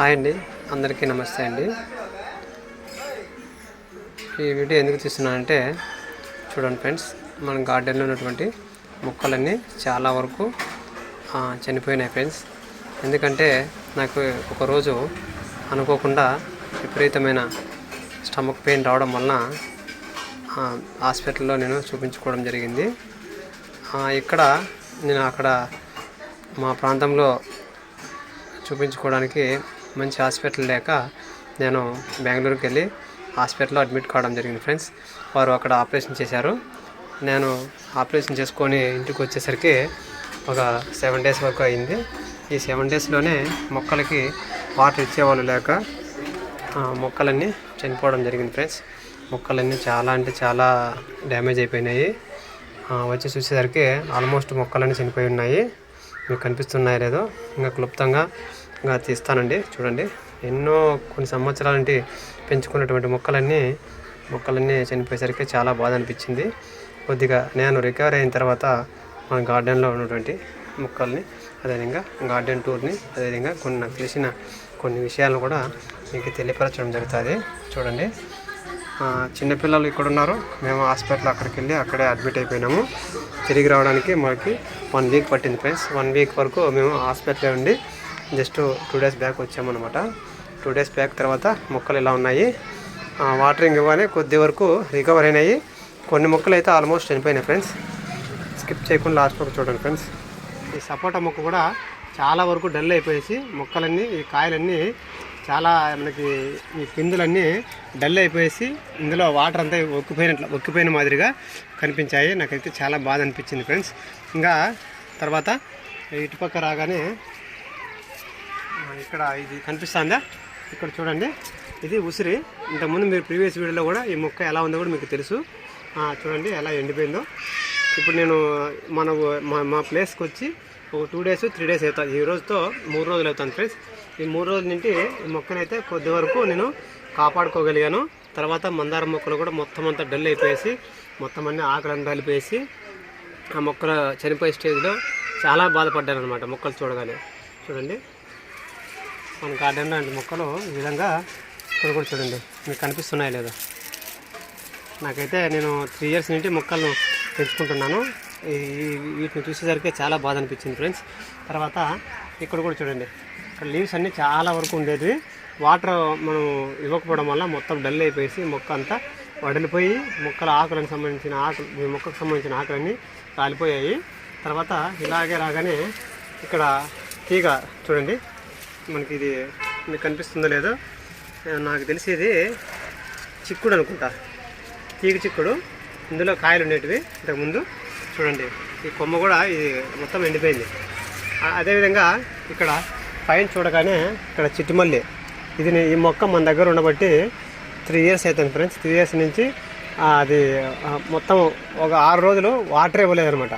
Hi అండి. అందరికీ నమస్తే అండి. ఈ వీడియో ఎందుకు తీస్తున్నానంటే చూడండి ఫ్రెండ్స్ మన గార్డెన్లో ఉన్నటువంటి మొక్కలన్నీ చాలా వరకు చనిపోయినాయి ఫ్రెండ్స్. ఎందుకంటే నాకు ఒకరోజు అనుకోకుండా విపరీతమైన స్టమక్ పెయిన్ రావడం వలన హాస్పిటల్లో నేను చూపించుకోవడం జరిగింది. ఇక్కడ నేను అక్కడ మా ప్రాంతంలో చూపించుకోవడానికి మంచి హాస్పిటల్ లేక నేను బెంగళూరుకి వెళ్ళి హాస్పిటల్లో అడ్మిట్ కావడం జరిగింది ఫ్రెండ్స్. వారు అక్కడ ఆపరేషన్ చేశారు. నేను ఆపరేషన్ చేసుకొని ఇంటికి వచ్చేసరికి ఒక సెవెన్ డేస్ వరకు అయింది. ఈ సెవెన్ డేస్లోనే మొక్కలకి వాటర్ ఇచ్చేవాళ్ళు లేక మొక్కలన్నీ చనిపోవడం జరిగింది ఫ్రెండ్స్. మొక్కలన్నీ చాలా అంటే చాలా డ్యామేజ్ అయిపోయినాయి. వచ్చి చూసేసరికి ఆల్మోస్ట్ మొక్కలన్నీ చనిపోయి ఉన్నాయి. మీకు కనిపిస్తున్నాయి లేదో ఇంకా క్లుప్తంగా గా తీస్తానండి. చూడండి. ఎన్నో కొన్ని సంవత్సరాల నుండి పెంచుకున్నటువంటి మొక్కలన్నీ మొక్కలన్నీ చనిపోయేసరికి చాలా బాధ అనిపించింది. కొద్దిగా నేను రికవర్ అయిన తర్వాత మన గార్డెన్లో ఉన్నటువంటి మొక్కల్ని అదేవిధంగా గార్డెన్ టూర్ని అదేవిధంగా కొన్ని నాకు తెలిసిన కొన్ని విషయాలను కూడా మీకు తెలియపరచడం జరుగుతుంది. చూడండి. చిన్నపిల్లలు ఇక్కడ ఉన్నారు మేము హాస్పిటల్ అక్కడికి వెళ్ళి అక్కడే అడ్మిట్ అయిపోయినాము. తిరిగి రావడానికి మనకి వన్ వీక్ పట్టింది ఫ్రెండ్స్. వన్ వీక్ వరకు మేము హాస్పిటల్లో ఉండి జస్ట్ టూ డేస్ బ్యాక్ వచ్చామన్నమాట. టూ డేస్ బ్యాక్ తర్వాత మొక్కలు ఇలా ఉన్నాయి. వాటరింగ్ ఇవ్వగానే కొద్ది వరకు రికవర్ అయినాయి. కొన్ని మొక్కలు అయితే ఆల్మోస్ట్ చనిపోయినాయి ఫ్రెండ్స్. స్కిప్ చేయకుండా లాస్ట్ వరకు చూడండి ఫ్రెండ్స్. ఈ సపోటా మొక్క కూడా చాలా వరకు డల్ అయిపోయేసి మొక్కలన్నీ ఈ కాయలన్నీ చాలా మనకి ఈ పిందులన్నీ డల్ అయిపోయేసి ఇందులో వాటర్ అంతా ఒక్కిపోయినట్లు ఒక్కిపోయిన మాదిరిగా కనిపించాయి. నాకైతే చాలా బాధ అనిపించింది ఫ్రెండ్స్. ఇంకా తర్వాత ఇటుపక్క రాగానే ఇక్కడ ఇది కనిపిస్తుందా? ఇక్కడ చూడండి. ఇది ఉసిరి. ఇంతకుముందు మీరు ప్రీవియస్ వీడియోలో కూడా ఈ మొక్క ఎలా ఉందో కూడా మీకు తెలుసు. చూడండి ఎలా ఎండిపోయిందో. ఇప్పుడు నేను మన మా మా ప్లేస్కి వచ్చి ఒక టూ డేస్ త్రీ డేస్ అవుతుంది ఈ రోజుతో మూడు రోజులు అవుతాను ఫ్రెండ్స్. ఈ మూడు రోజుల నుండి ఈ మొక్కనైతే కొద్ది వరకు నేను కాపాడుకోగలిగాను. తర్వాత మందార మొక్కలు కూడా మొత్తం అంతా డల్ అయిపోయేసి మొత్తం అన్ని ఆకలను కలిపేసి ఆ మొక్కలు చనిపోయే స్టేజ్లో చాలా బాధపడ్డాను అనమాట మొక్కలు చూడగానే. చూడండి. మన గార్డెన్లో అంటే మొక్కలు ఈ విధంగా ఇక్కడ కూడా చూడండి మీకు కనిపిస్తున్నాయి లేదా? నాకైతే నేను త్రీ ఇయర్స్ నుండి మొక్కలను పెంచుకుంటున్నాను. వీటిని చూసేసరికి చాలా బాధ అనిపించింది ఫ్రెండ్స్. తర్వాత ఇక్కడ కూడా చూడండి ఇక్కడ లీవ్స్ అన్నీ చాలా వరకు ఉండేది వాటర్ మనం ఇవ్వకపోవడం వల్ల మొత్తం డల్ అయిపోయి మొక్క అంతా వడలిపోయి మొక్కల ఆకులకు సంబంధించిన ఆకులు మీ మొక్కకు సంబంధించిన ఆకులన్నీ కాలిపోయాయి. తర్వాత ఇలాగే రాగానే ఇక్కడ తీగ చూడండి మనకి ఇది మీకు కనిపిస్తుందో లేదో నాకు తెలిసి ఇది చిక్కుడు అనుకుంటా. తీగ చిక్కుడు. ఇందులో కాయలు ఉండేటివి ఇంతకుముందు. చూడండి ఈ కొమ్మ కూడా ఇది మొత్తం ఎండిపోయింది. అదేవిధంగా ఇక్కడ పైన చూడగానే ఇక్కడ చిట్టుమల్లి. ఇది ఈ మొక్క మన దగ్గర ఉండబట్టి త్రీ ఇయర్స్ అవుతుంది ఫ్రెండ్స్ త్రీ ఇయర్స్ నుంచి అది మొత్తం ఒక ఆరు రోజులు వాటర్ ఇవ్వలేదు అనమాట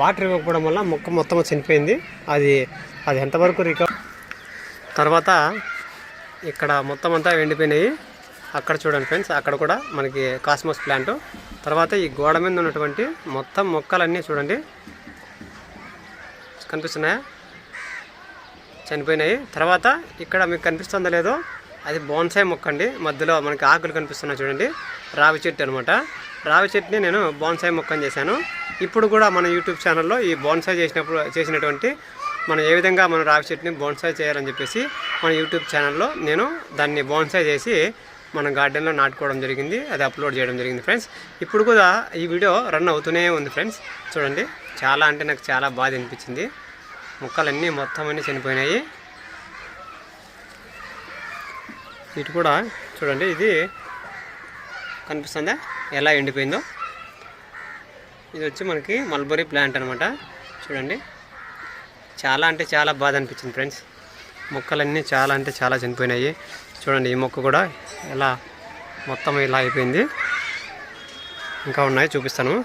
వాటర్ ఇవ్వకపోవడం వల్ల మొక్క మొత్తం చనిపోయింది. అది అది ఎంతవరకు రికవర్ తర్వాత ఇక్కడ మొత్తం అంతా ఎండిపోయినాయి. అక్కడ చూడండి ఫ్రెండ్స్ అక్కడ కూడా మనకి కాస్మోస్ ప్లాంట్. తర్వాత ఈ గోడ మీద ఉన్నటువంటి మొత్తం మొక్కలన్నీ చూడండి. కనిపిస్తున్నాయా? చనిపోయినాయి. తర్వాత ఇక్కడ మీకు కనిపిస్తుందో లేదో అది బోన్సాయి మొక్క అండి. మధ్యలో మనకి ఆకులు కనిపిస్తున్నాయి చూడండి. రావి చెట్టు అనమాట రావి చెట్టుని నేను బోన్సాయి మొక్కని చేశాను. ఇప్పుడు కూడా మన యూట్యూబ్ ఛానల్లో ఈ బోన్సాయి చేసినప్పుడు చేసినటువంటి మనం ఏ విధంగా మనం రావి చెట్టుని బోన్సాయి చేయాలని చెప్పేసి మన యూట్యూబ్ ఛానల్లో నేను దాన్ని బోన్సాయి చేసి మన గార్డెన్లో నాటుకోవడం జరిగింది అది అప్లోడ్ చేయడం జరిగింది ఫ్రెండ్స్. ఇప్పుడు కూడా ఈ వీడియో రన్ అవుతూనే ఉంది ఫ్రెండ్స్. చూడండి చాలా అంటే నాకు చాలా బాధ అనిపించింది. మొక్కలన్నీ మొత్తం అన్నీ చనిపోయినాయి. ఇటు కూడా చూడండి ఇది కనిపిస్తుందా? ఎలా ఎండిపోయిందో? ఇది వచ్చి మనకి మల్బరీ ప్లాంట్ అనమాట చూడండి చాలా అంటే చాలా బాధ అనిపించింది ఫ్రెండ్స్. మొక్కలన్నీ చాలా అంటే చాలా చనిపోయినాయి. చూడండి ఈ మొక్క కూడా ఎలా మొత్తం ఇలా అయిపోయింది. ఇంకా ఉన్నాయి చూపిస్తాను.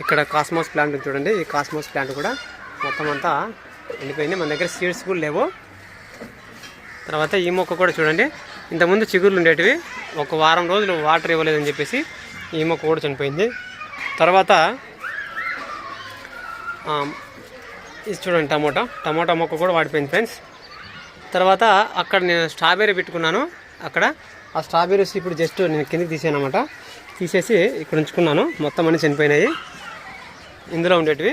ఇక్కడ కాస్మోస్ ప్లాంట్ చూడండి. ఈ కాస్మోస్ ప్లాంట్ కూడా మొత్తం అంతా ఎండిపోయింది. మన దగ్గర సీడ్స్ కూడా లేవు. తర్వాత ఈ మొక్క కూడా చూడండి. ఇంతకుముందు చిగుర్లు ఉండేటివి. ఒక వారం రోజులు వాటర్ ఇవ్వలేదని చెప్పేసి ఈ మొక్క కూడా చనిపోయింది. తర్వాత ఇది చూడండి టమోటా. టమోటా మొక్క కూడా వాడిపోయింది ఫ్రెండ్స్. తర్వాత అక్కడ నేను స్ట్రాబెర్రీ పెట్టుకున్నాను. అక్కడ ఆ స్ట్రాబెర్రీస్ ఇప్పుడు జస్ట్ నేను కిందకి తీసాను అనమాట తీసేసి ఇక్కడ ఉంచుకున్నాను. మొత్తం అన్ని చనిపోయినాయి. ఇందులో ఉండేటివి.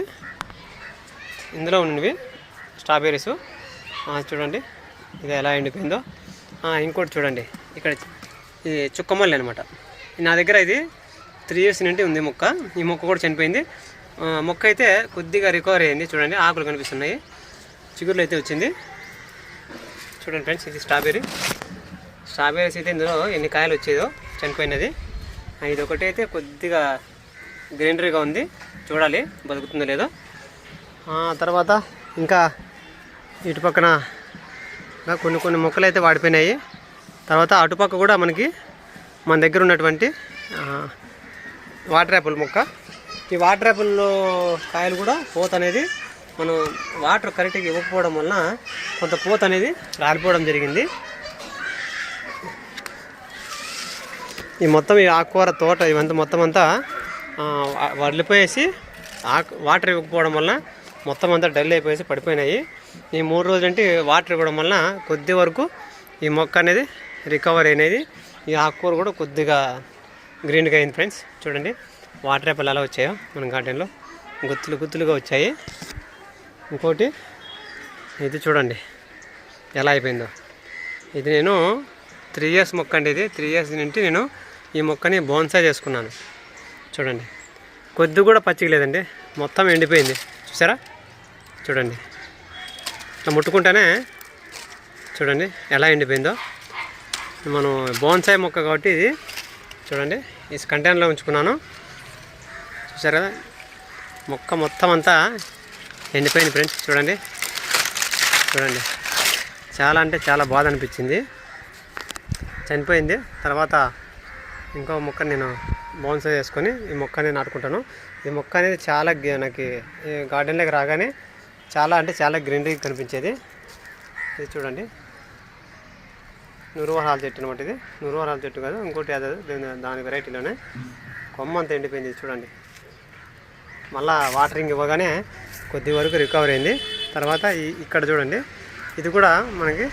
ఇందులో ఉన్నవి స్ట్రాబెర్రీస్. చూడండి. ఇది ఎలా ఎండిపోయిందో. ఇంకోటి చూడండి. ఇక్కడ ఇది చుక్కమల్లి అనమాట నా దగ్గర ఇది త్రీ ఇయర్స్ నుండి ఉంది మొక్క. ఈ మొక్క కూడా చనిపోయింది. మొక్క అయితే కొద్దిగా రికవర్ అయింది. చూడండి ఆకులు కనిపిస్తున్నాయి. చిగురులు అయితే వచ్చింది. చూడండి ఫ్రెండ్స్ ఇది స్ట్రాబెర్రీ. స్ట్రాబెర్రీస్ అయితే ఇందులో ఎన్ని కాయలు వచ్చేదో చనిపోయినది. ఇది ఒకటి అయితే కొద్దిగా గ్రీనరీగా ఉంది. చూడాలి బతుకుతుందో లేదో. తర్వాత ఇంకా ఇటు పక్కన కొన్ని కొన్ని మొక్కలు అయితే వాడిపోయినాయి. తర్వాత అటుపక్క కూడా మనకి మన దగ్గర ఉన్నటువంటి వాటర్ యాపిల్ మొక్క. ఈ వాటర్ యాపిల్ కాయలు కూడా పూత అనేది మనం వాటర్ కరెక్ట్గా ఇవ్వకపోవడం వలన కొంత పూత అనేది రాలిపోవడం జరిగింది. ఈ మొత్తం ఈ ఆకుకూర తోట ఇవంతా మొత్తం అంతా వదిలిపోయేసి ఆకు వాటర్ ఇవ్వకపోవడం వలన మొత్తం అంతా డల్ అయిపోయేసి పడిపోయినాయి. ఈ మూడు రోజులంటే వాటర్ ఇవ్వడం వలన కొద్ది వరకు ఈ మొక్క అనేది రికవర్ అయినది. ఈ ఆకుకూర కూడా కొద్దిగా గ్రీన్గా అయింది ఫ్రెండ్స్ చూడండి. వాటర్ యాపిల్ ఎలా వచ్చాయో మన గార్డెన్లో. గుత్తులు గుత్తులుగా వచ్చాయి. ఇంకోటి ఇది చూడండి. ఎలా అయిపోయిందో. ఇది నేను త్రీ ఇయర్స్ మొక్క అండి ఇది. త్రీ ఇయర్స్ నుండి నేను ఈ మొక్కని బోన్సా చేసుకున్నాను. చూడండి. కొద్ది కూడా పచ్చిగా లేదండి. మొత్తం ఎండిపోయింది. చూసారా? చూడండి. ఇట్లా ముట్టుకుంటేనే చూడండి ఎలా ఎండిపోయిందో. మనం బోన్సాయి మొక్క కాబట్టి ఇది చూడండి. ఈ కంటైనర్లో ఉంచుకున్నాను. చూసారు? కదా మొక్క మొత్తం అంతా ఎండిపోయింది ఫ్రెండ్స్ చూడండి. చూడండి. చాలా అంటే చాలా బాధ అనిపించింది. చనిపోయింది. తర్వాత ఇంకో మొక్క నేను బౌన్సర్ చేసుకొని ఈ మొక్కని నాటుకుంటాను. ఈ మొక్క అనేది చాలా నాకు ఈ గార్డెన్లోకి రాగానే చాలా అంటే చాలా గ్రీనరీ కనిపించేది. ఇది చూడండి. నురువహాల చెట్టు అనమాట ఇది. నురువహాల చెట్టు కాదు ఇంకోటి అదే దాని వెరైటీలోనే కొమ్మ అంతా ఎండిపోయింది ఇది చూడండి. మళ్ళీ వాటరింగ్ ఇవ్వగానే కొద్ది వరకు రికవర్ అయింది. తర్వాత ఇక్కడ చూడండి ఇది కూడా మనకి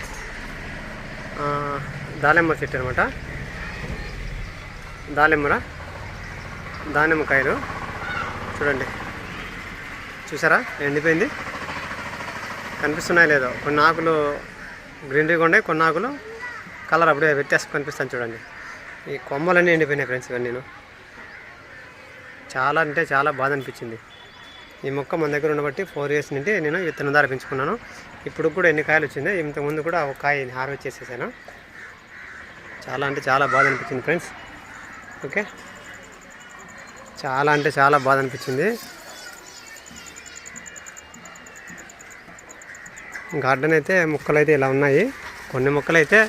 దాలెమ్మ చెట్టు అనమాట దానిమ్మర దానిమ్మకాయలు చూడండి. చూసారా? ఎండిపోయింది. కనిపిస్తున్నాయి లేదో? కొన్ని ఆకులు గ్రీనరీగా ఉన్నాయి కొన్ని ఆకులు కలర్ అప్పుడే వ్యత్యాసం కనిపిస్తాను చూడండి. ఈ కొమ్మలన్నీ ఎండిపోయినాయి ఫ్రెండ్స్ ఇవన్నీ. నేను చాలా అంటే చాలా బాధ అనిపించింది. ఈ మొక్క మన దగ్గర ఉండబట్టి ఫోర్ ఇయర్స్ నుండి నేను విత్తనం ధర పెంచుకున్నాను ఇప్పుడు కూడా ఎన్ని కాయలు వచ్చిందో ఇంతకుముందు కూడా ఒక కాయ హార్వెస్ట్ చేసేసాను. చాలా అంటే చాలా బాధ అనిపించింది ఫ్రెండ్స్ ఓకే చాలా అంటే చాలా బాధ అనిపించింది. గార్డెన్ అయితే మొక్కలు అయితే ఇలా ఉన్నాయి. కొన్ని మొక్కలు అయితే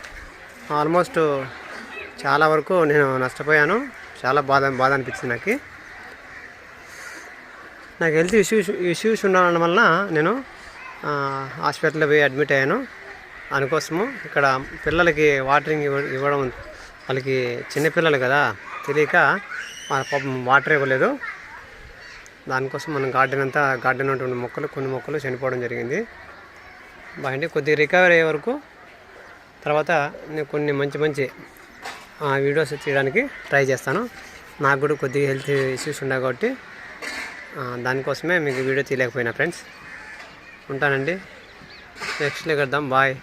ఆల్మోస్ట్ చాలా వరకు నేను నష్టపోయాను. చాలా బాధ బాధ అనిపించింది నాకు. నాకు హెల్త్ ఇష్యూస్ ఇష్యూస్ ఉండడం వలన నేను హాస్పిటల్లో పోయి అడ్మిట్ అయ్యాను. అందుకోసము ఇక్కడ పిల్లలకి వాటరింగ్ ఇవ్వడం వాళ్ళకి చిన్నపిల్లలు కదా తెలియక పాపం వాటర్ ఇవ్వలేదు. దానికోసం మనం గార్డెన్ అంతా గార్డెన్ ఉంటుంది మొక్కలు కొన్ని మొక్కలు చనిపోవడం జరిగింది. బాగుంటే కొద్దిగా రికవరీ అయ్యే వరకు తర్వాత నేను కొన్ని మంచి మంచి వీడియోస్ తీయడానికి ట్రై చేస్తాను. నాకు కూడా కొద్దిగా హెల్త్ ఇష్యూస్ ఉన్నాయి కాబట్టి దానికోసమే మీకు వీడియో తీయలేకపోయినా ఫ్రెండ్స్. ఉంటానండి. నెక్స్ట్ కడదాం బాయ్.